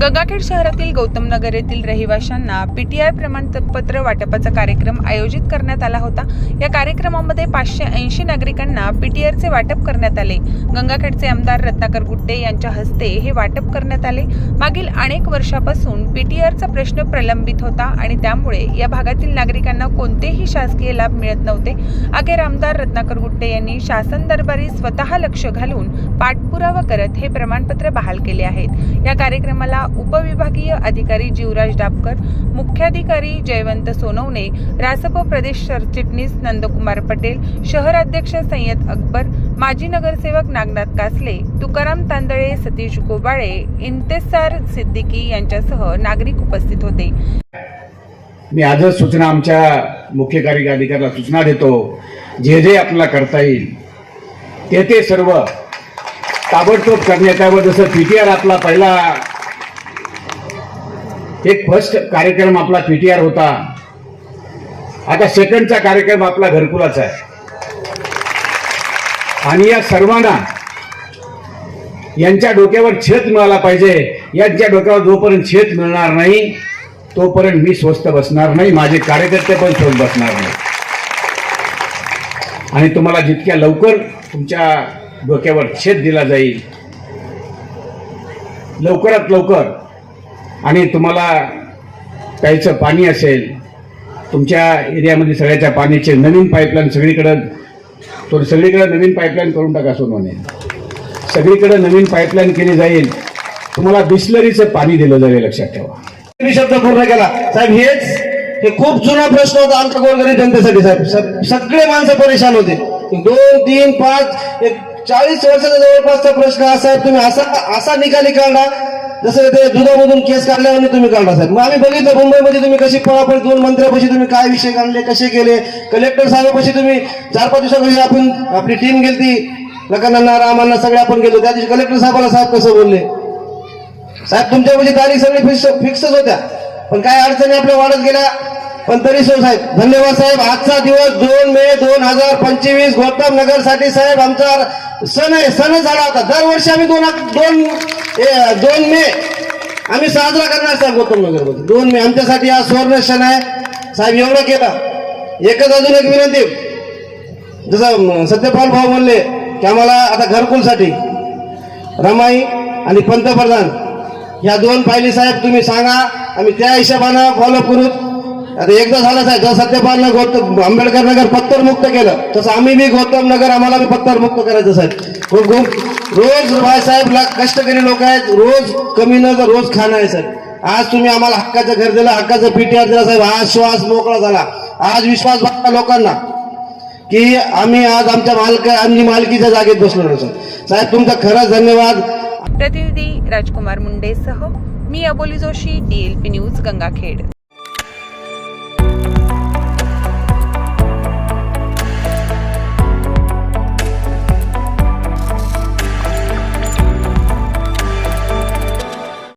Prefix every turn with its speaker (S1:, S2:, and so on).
S1: गंगाखेड शहरातील गौतम नगर येथील रहिवाशांना पीटीआय प्रमाणपत्र वाटपाचा कार्यक्रम आयोजित करण्यात आला होता. या कार्यक्रमामध्ये पाचशे ऐंशी नागरिकांना पीटीआरचे वाटप करण्यात आले. गंगाखेडचे आमदार रत्नाकर गुट्टे यांच्या हस्ते हे वाटप करण्यात आले. मागील अनेक वर्षापासून पीटीआरचा प्रश्न प्रलंबित होता आणि त्यामुळे या भागातील नागरिकांना कोणतेही शासकीय लाभ मिळत नव्हते. अखेर आमदार रत्नाकर गुट्टे यांनी शासन दरबारी स्वतः लक्ष घालून पाठपुरावा करत हे प्रमाणपत्र बहाल केले आहेत. या कार्यक्रमाला उपविभागीय अधिकारी जीवराज डापकर मुख्याधिकारी जयवंत सोनवणे रासप प्रदेश सरचिटणीस नंदकुमार पटेल शहराध्यक्ष सय्यद अकबर माजी नगरसेवक नागनाथ कासले तुकाराम तांदळे सतीश गोबाळे इंतेसार सिद्दीकी यांच्यासह नागरिक उपस्थित होते.
S2: मी आजच सूचना आमच्या मुख्य कार्यकारी अधिकाऱ्याला सूचना देतो. जे जे आपल्याला करता येईल ते ते सर्व ताबडतोब करण्यात यावं. जसं पी टी आर आपला पहिला एक फर्स्ट कार्यक्रम आपला पीटीआर होता. आता सेकंडचा कार्यक्रम आपला घरकुलाचा आहे. आणि या सर्वांना यांच्या डोक्यावर छेद मिळाला पाहिजे. यांच्या डोक्यावर जोपर्यंत छेद मिळणार नाही तोपर्यंत मी स्वस्त बसणार नाही माझे कार्यकर्ते पण स्वस्त बसणार नाही. आणि तुम्हाला जितक्या लवकर तुमच्या डोक्यावर छेद दिला जाईल लवकरात लवकर आणि तुम्हाला प्यायचं पाणी असेल तुमच्या एरियामध्ये सगळ्याच्या पाण्याचे नवीन पाईपलाईन सगळीकडं तो सगळीकडे नवीन पाईपलाईन करून टाका सोनवणे सगळीकडे नवीन पाईपलाईन केली जाईल. तुम्हाला बिस्लरीचं पाणी दिलं जाईल लक्षात ठेवा.
S3: मी शब्द पूर्ण केला. साहेब हेच हे खूप जुना प्रश्न होता आमच्या गोरगरीब जनतेसाठी साहेब. सगळे माणसं परेशान होते. दोन तीन पाच एक चाळीस वर्षाचा जवळपासचा प्रश्न असा तुम्ही असा असा निकाली काढा जसं ते दुधामधून केस काढल्यावर तुम्ही काढला साहेब. मग आम्ही बघितलं मुंबईमध्ये तुम्ही कशी पळापळ दोन मंत्र्यापाशी तुम्ही काय विषय काढले कसे केले कलेक्टर साहेबापाशी तुम्ही चार पाच दिवसापाशी आपण आपली टीम गेलती. लखनांना रामांना सगळे आपण गेलो. त्या दिवशी कलेक्टर साहेबाला साहेब कसं बोलले? साहेब तुमच्यापाशी तारीख सगळी फिक्स फिक्सच होत्या. पण काय अडचणी आपल्या वाढत गेल्या? पण तरी साहेब धन्यवाद साहेब. आजचा दिवस दोन मे दोन हजार पंचवीस गौतम नगरसाठी साहेब आमचा सण आहे सण झाला होता. दरवर्षी आम्ही दोन दोन ए, दोन मे आम्ही साजरा करणार साहेब गौतम नगरमध्ये दोन मे आमच्यासाठी हा सुवर्ण क्षण आहे. साहेब एवढं केलं. एकच अजून एक विनंती. जसं सत्यपाल भाऊ म्हणले की आम्हाला आता घरकुलसाठी रमाई आणि पंतप्रधान या दोन फायली साहेब तुम्ही सांगा. आम्ही त्या हिशोबानं फॉलो करू. आता एकदा झालं साहेब जसं सत्यपालनं गौतम आंबेडकर नगर पत्तर मुक्त केलं तसं आम्ही बी गौतम नगर आम्हाला बी पत्तर मुक्त करायचं साहेब. रोज भाई कष्टकरी लोक आहेत रोज कमी न तर रोज खाणं आहे साहेब. आज तुम्ही आम्हाला हक्काचं घर दिलं हक्काचं पीटीआर दिला साहेब आज श्वास मोकळा झाला. आज विश्वास बघता लोकांना की आम्ही आज आमच्या मालक आम्ही मालकीच्या जागेत बसलो सर साहेब. तुमचा खरंच धन्यवाद.
S1: प्रतिनिधी राजकुमार मुंडेसह मी अबोली जोशी डीएलपी न्यूज गंगाखेड.